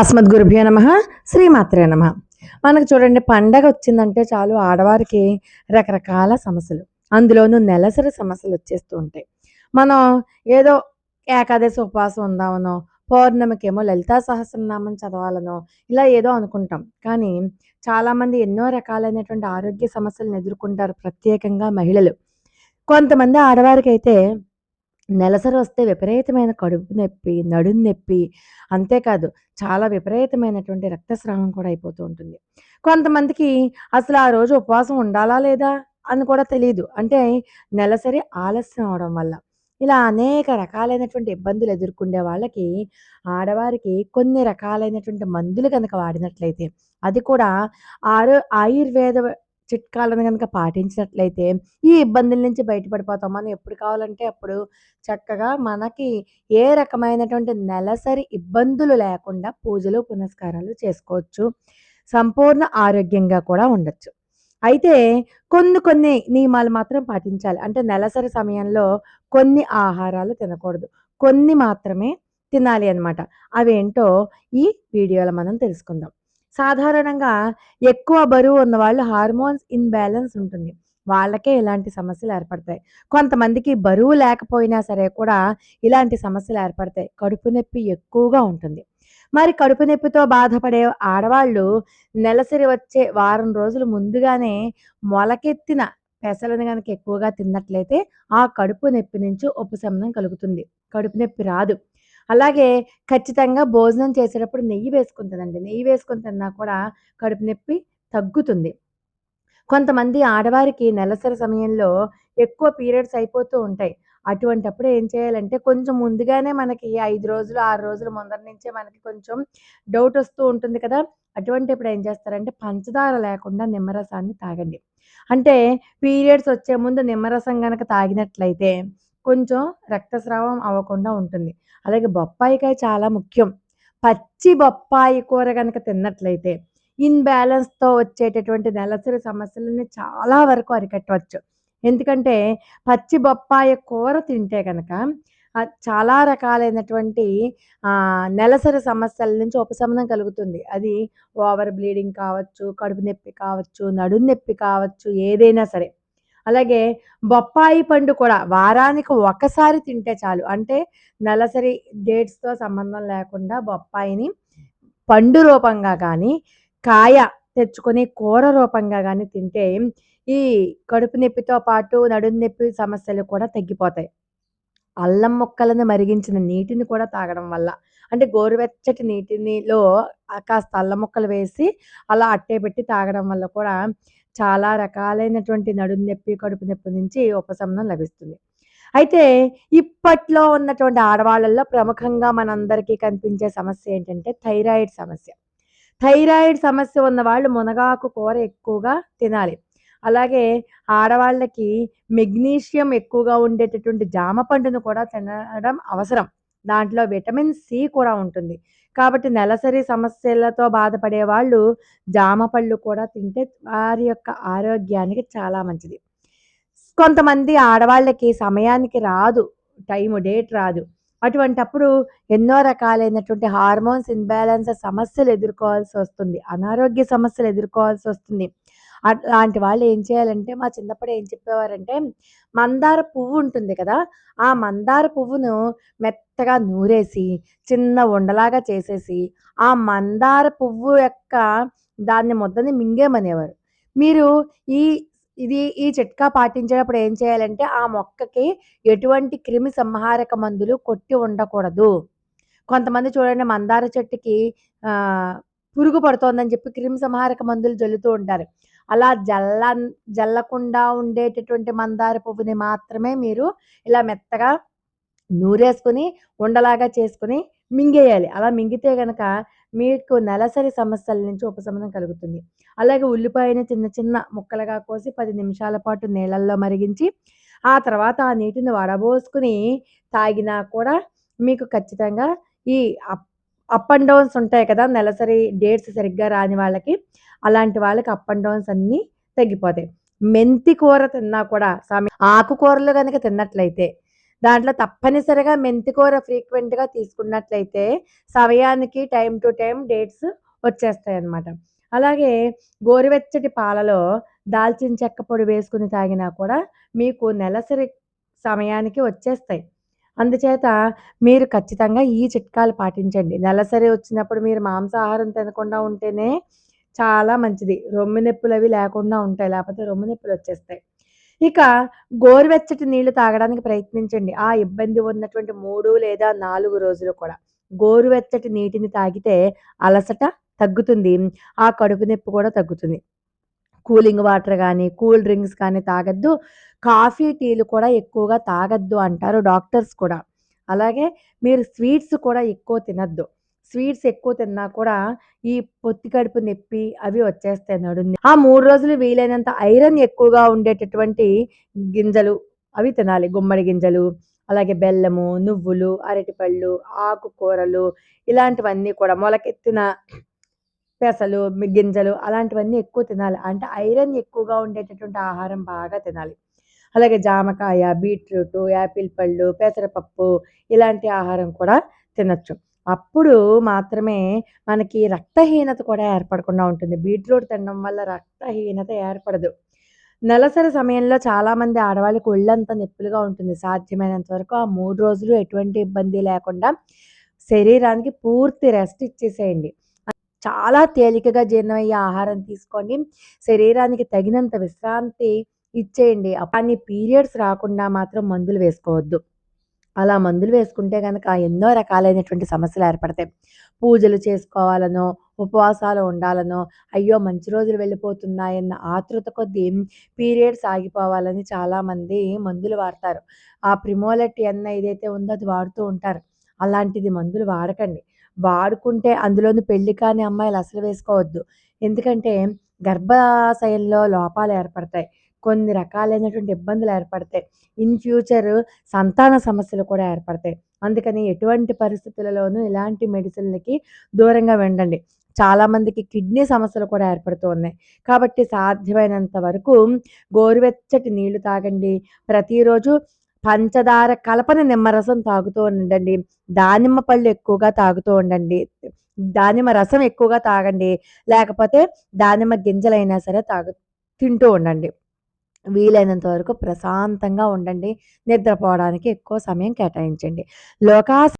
అస్మద్ గురుభ్యో నమ శ్రీమాత్రే నమ. మనకు చూడండి పండగ వచ్చిందంటే చాలు ఆడవారికి రకరకాల సమస్యలు. అందులోనూ నెలసరి సమస్యలు వచ్చేస్తూ ఉంటాయి. మనం ఏదో ఏకాదశి ఉపవాసం ఉందామనో పౌర్ణమికేమో లలితా సహస్రనామం చదవాలనో ఇలా ఏదో అనుకుంటాం. కానీ చాలామంది ఎన్నో రకాలైనటువంటి ఆరోగ్య సమస్యలను ఎదుర్కొంటారు ప్రత్యేకంగా మహిళలు. కొంతమంది ఆడవారికి అయితే నెలసరి వస్తే విపరీతమైన కడుపు నొప్పి నడుం నొప్పి అంతేకాదు చాలా విపరీతమైనటువంటి రక్తస్రావం కూడా అయిపోతూ ఉంటుంది. కొంతమందికి అసలు ఆ రోజు ఉపవాసం ఉండాలా లేదా అని కూడా తెలియదు అంటే నెలసరి ఆలస్యం అవడం వల్ల. ఇలా అనేక రకాలైనటువంటి ఇబ్బందులు ఎదుర్కొండే వాళ్ళకి ఆడవారికి కొన్ని రకాలైనటువంటి మందులు కనుక వాడినట్లయితే అది కూడా ఆరో ఆయుర్వేద చిట్కాలను కనుక పాటించినట్లయితే ఈ ఇబ్బందుల నుంచి బయటపడిపోతాం మనం ఎప్పుడు కావాలంటే అప్పుడు చక్కగా మనకి ఏ రకమైనటువంటి నెలసరి ఇబ్బందులు లేకుండా పూజలు పునస్కారాలు చేసుకోవచ్చు. సంపూర్ణ ఆరోగ్యంగా కూడా ఉండొచ్చు. అయితే కొన్ని కొన్ని నియమాలు మాత్రం పాటించాలి. అంటే నెలసరి సమయంలో కొన్ని ఆహారాలు తినకూడదు. కొన్ని మాత్రమే తినాలి అన్నమాట. అవేంటో ఈ వీడియోలో మనం తెలుసుకుందాం. సాధారణంగా ఎక్కువ బరువు ఉన్న వాళ్ళు హార్మోన్స్ ఇన్బ్యాలెన్స్ ఉంటుంది. వాళ్ళకే ఇలాంటి సమస్యలు ఏర్పడతాయి. కొంతమందికి బరువు లేకపోయినా సరే కూడా ఇలాంటి సమస్యలు ఏర్పడతాయి. కడుపు నొప్పి ఎక్కువగా ఉంటుంది. మరి కడుపు నొప్పితో బాధపడే ఆడవాళ్ళు నెలసరి వచ్చే వారం రోజులు ముందుగానే మొలకెత్తిన పెసలను కనుక ఎక్కువగా తిన్నట్లయితే ఆ కడుపు నొప్పి నుంచి ఉపశమనం కలుగుతుంది. కడుపు నొప్పి రాదు. అలాగే ఖచ్చితంగా భోజనం చేసేటప్పుడు నెయ్యి వేసుకుంటుందండి. నెయ్యి వేసుకొని తిన్నా కూడా కడుపు నొప్పి తగ్గుతుంది. కొంతమంది ఆడవారికి నెలసరి సమయంలో ఎక్కువ పీరియడ్స్ అయిపోతూ ఉంటాయి. అటువంటప్పుడు ఏం చేయాలంటే కొంచెం ముందుగానే మనకి ఐదు రోజులు ఆరు రోజుల ముందర నుంచే మనకి కొంచెం డౌట్ వస్తూ ఉంటుంది కదా! అటువంటి ఇప్పుడు ఏం చేస్తారంటే పంచదార లేకుండా నిమ్మరసాన్ని తాగండి. అంటే పీరియడ్స్ వచ్చే ముందు నిమ్మరసం కనుక తాగినట్లయితే కొంచెం రక్తస్రావం అవ్వకుండా ఉంటుంది. అలాగే బొప్పాయికాయ చాలా ముఖ్యం. పచ్చి బొప్పాయి కూర కనుక తిన్నట్లయితే ఇన్బ్యాలెన్స్తో వచ్చేటటువంటి నెలసరి సమస్యలని చాలా వరకు అరికట్టవచ్చు. ఎందుకంటే పచ్చి బొప్పాయి కూర తింటే కనుక చాలా రకాలైనటువంటి నెలసరి సమస్యల నుంచి ఉపశమనం కలుగుతుంది. అది ఓవర్ బ్లీడింగ్ కావచ్చు కడుపు నొప్పి కావచ్చు నడుము నొప్పి కావచ్చు ఏదైనా సరే. అలాగే బొప్పాయి పండు కూడా వారానికి ఒకసారి తింటే చాలు. అంటే నెలసరి డేట్స్తో సంబంధం లేకుండా బొప్పాయిని పండు రూపంగా కానీ కాయ తెచ్చుకొని కూర రూపంగా కానీ తింటే ఈ కడుపు నొప్పితో పాటు నడుము నొప్పి సమస్యలు కూడా తగ్గిపోతాయి. అల్లం ముక్కలను మరిగించిన నీటిని కూడా తాగడం వల్ల అంటే గోరువెచ్చటి నీటినిలో కాస్త అల్లం ముక్కలు వేసి అలా అట్టే పెట్టి తాగడం వల్ల కూడా చాలా రకాలైనటువంటి నడుము నొప్పి కడుపు నొప్పి నుంచి ఉపశమనం లభిస్తుంది. అయితే ఇప్పట్లో ఉన్నటువంటి ఆడవాళ్ళల్లో ప్రముఖంగా మనందరికీ కనిపించే సమస్య ఏంటంటే థైరాయిడ్ సమస్య. థైరాయిడ్ సమస్య ఉన్న వాళ్ళు మునగాకు కూర ఎక్కువగా తినాలి. అలాగే ఆడవాళ్ళకి మెగ్నీషియం ఎక్కువగా ఉండేటటువంటి జామ పండును కూడా తినడం అవసరం. దాంట్లో విటమిన్ సి కూడా ఉంటుంది. కాబట్టి నెలసరి సమస్యలతో బాధపడే వాళ్ళు జామ పళ్ళు కూడా తింటే వారి యొక్క ఆరోగ్యానికి చాలా మంచిది. కొంతమంది ఆడవాళ్ళకి సమయానికి రాదు టైము డేట్ రాదు. అటువంటప్పుడు ఎన్నో రకాలైనటువంటి హార్మోన్స్ ఇన్బ్యాలెన్స్ సమస్యలు ఎదుర్కోవాల్సి వస్తుంది. అనారోగ్య సమస్యలు ఎదుర్కోవాల్సి వస్తుంది. అలాంటి వాళ్ళు ఏం చేయాలంటే మా చిన్నప్పుడు ఏం చెప్పేవారంటే మందార పువ్వు ఉంటుంది కదా ఆ మందార పువ్వును మెత్తగా నూరేసి చిన్న ఉండలాగా చేసేసి ఆ మందార పువ్వు యొక్క దాన్ని ముద్దని మింగేమనేవారు. మీరు ఈ ఇది ఈ చిట్కా పాటించేటప్పుడు ఏం చేయాలంటే ఆ మొక్కకి ఎటువంటి క్రిమి సంహారక మందులు కొట్టి ఉండకూడదు. కొంతమంది చూడండి మందార చెట్టుకి పురుగు పడుతోందని చెప్పి క్రిమి సంహారక మందులు జల్లుతూ ఉంటారు. అలా జల్ల జల్లకుండా ఉండేటటువంటి మందార పువ్వుని మాత్రమే మీరు ఇలా మెత్తగా నూరేసుకొని ఉండలాగా చేసుకుని మింగేయాలి. అలా మింగితే గనక మీకు నెలసరి సమస్యల నుంచి ఉపశమనం కలుగుతుంది. అలాగే ఉల్లిపాయని చిన్న చిన్న ముక్కలుగా కోసి పది నిమిషాల పాటు నీళ్ళల్లో మరిగించి ఆ తర్వాత ఆ నీటిని వడబోసుకుని తాగినా కూడా మీకు ఖచ్చితంగా ఈ అప్ అండ్ డౌన్స్ ఉంటాయి కదా నెలసరి డేట్స్ సరిగ్గా రాని వాళ్ళకి అలాంటి వాళ్ళకి అప్ అండ్ డౌన్స్ అన్నీ తగ్గిపోతాయి మెంతి కూర తిన్నా కూడా ఆకుకూరలు కనుక తిన్నట్లయితే దాంట్లో తప్పనిసరిగా మెంతికూర ఫ్రీక్వెంట్‌గా తీసుకున్నట్లయితే సమయానికి టైం టు టైం డేట్స్ వచ్చేస్తాయి అన్నమాట అలాగే గోరువెచ్చటి పాలలో దాల్చిన చెక్క పొడి వేసుకుని తాగినా కూడా మీకు నెలసరి సమయానికి వచ్చేస్తాయి. అందుచేత మీరు ఖచ్చితంగా ఈ చిట్కాలు పాటించండి. నెలసరి వచ్చినప్పుడు మీరు మాంసాహారం తినకుండా ఉంటేనే చాలా మంచిది. రొమ్ము అవి లేకుండా ఉంటాయి. లేకపోతే రొమ్ము నొప్పులొచ్చేస్తాయి. ఇక గోరువెచ్చటి నీళ్ళు తాగడానికి ప్రయత్నించండి. ఆ ఇబ్బంది ఉన్నటువంటి మూడు లేదా నాలుగు రోజులు కూడా. గోరువెచ్చటి నీటిని తాగితే అలసట తగ్గుతుంది. ఆ కడుపు నొప్పి కూడా తగ్గుతుంది. కూలింగ్ వాటర్ కానీ కూల్ డ్రింక్స్ కానీ తాగద్దు కాఫీ, టీలు కూడా ఎక్కువగా తాగొద్దు అంటారు డాక్టర్స్ కూడా. అలాగే మీరు స్వీట్స్ కూడా ఎక్కువ తినద్దు స్వీట్స్ ఎక్కువ తిన్నా కూడా ఈ పొత్తి కడుపు నొప్పి అవి వచ్చేస్తాయి నడుంది ఆ మూడు రోజులు వీలైనంత ఐరన్ ఎక్కువగా ఉండేటటువంటి గింజలు అవి తినాలి. గుమ్మడి గింజలు, అలాగే బెల్లము, నువ్వులు, అరటిపళ్ళు, ఆకుకూరలు ఇలాంటివన్నీ కూడా మొలకెత్తిన పెసలు, గింజలు అలాంటివన్నీ ఎక్కువ తినాలి. అంటే ఐరన్ ఎక్కువగా ఉండేటటువంటి ఆహారం బాగా తినాలి. అలాగే జామకాయ, బీట్రూటు, యాపిల్ పళ్ళు, పెసరపప్పు ఇలాంటి ఆహారం కూడా తినచ్చు అప్పుడు మాత్రమే మనకి రక్తహీనత కూడా ఏర్పడకుండా ఉంటుంది. బీట్రూట్ తినడం వల్ల రక్తహీనత ఏర్పడదు. నెలసరి సమయంలో చాలామంది ఆడవాళ్ళకి ఒళ్ళంతా నొప్పులుగా ఉంటుంది. సాధ్యమైనంత వరకు ఆ మూడు రోజులు ఎటువంటి ఇబ్బంది లేకుండా శరీరానికి పూర్తి రెస్ట్ ఇచ్చేసేయండి. చాలా తేలికగా జీర్ణమయ్యే ఆహారం తీసుకోండి. శరీరానికి తగినంత విశ్రాంతి ఇచ్చేయండి. అన్ని పీరియడ్స్ రాకుండా మాత్రం మందులు వేసుకోవద్దు. అలా మందులు వేసుకుంటే కనుక ఎన్నో రకాలైనటువంటి సమస్యలు ఏర్పడతాయి. పూజలు చేసుకోవాలనో, ఉపవాసాలు ఉండాలనో, అయ్యో! మంచి రోజులు వెళ్ళిపోతున్నాయన్న ఆతృత కొద్దీ పీరియడ్స్ ఆగిపోవాలని చాలామంది మందులు వాడతారు. ఆ ప్రిమోలెట్ అన్న ఏదైతే ఉందో అది వాడుతూ ఉంటారు. అలాంటిది మందులు వాడకండి. వాడుకుంటే అందులోని పెళ్ళి కాని అమ్మాయిలు అసలు వేసుకోవద్దు. ఎందుకంటే గర్భాశయంలో లోపాలు ఏర్పడతాయి. కొన్ని రకాలైనటువంటి ఇబ్బందులు ఏర్పడతాయి. ఇన్ ఫ్యూచర్ సంతాన సమస్యలు కూడా ఏర్పడతాయి. అందుకని ఎటువంటి పరిస్థితులలోనూ ఇలాంటి మెడిసిన్‌లకి దూరంగా ఉండండి. చాలామందికి కిడ్నీ సమస్యలు కూడా ఏర్పడుతూ ఉన్నాయి. కాబట్టి సాధ్యమైనంత వరకు గోరువెచ్చటి నీళ్ళు తాగండి. ప్రతిరోజు పంచదార కలపని నిమ్మరసం తాగుతూ ఉండండి. దానిమ్మ పళ్ళు ఎక్కువగా తాగుతూ ఉండండి. దానిమ్మ రసం ఎక్కువగా తాగండి. లేకపోతే దానిమ్మ గింజలైనా సరే తాగు తింటూ ఉండండి. వీలైనంత వరకు ప్రశాంతంగా ఉండండి. నిద్రపోవడానికి ఎక్కువ సమయం కేటాయించండి. లోకా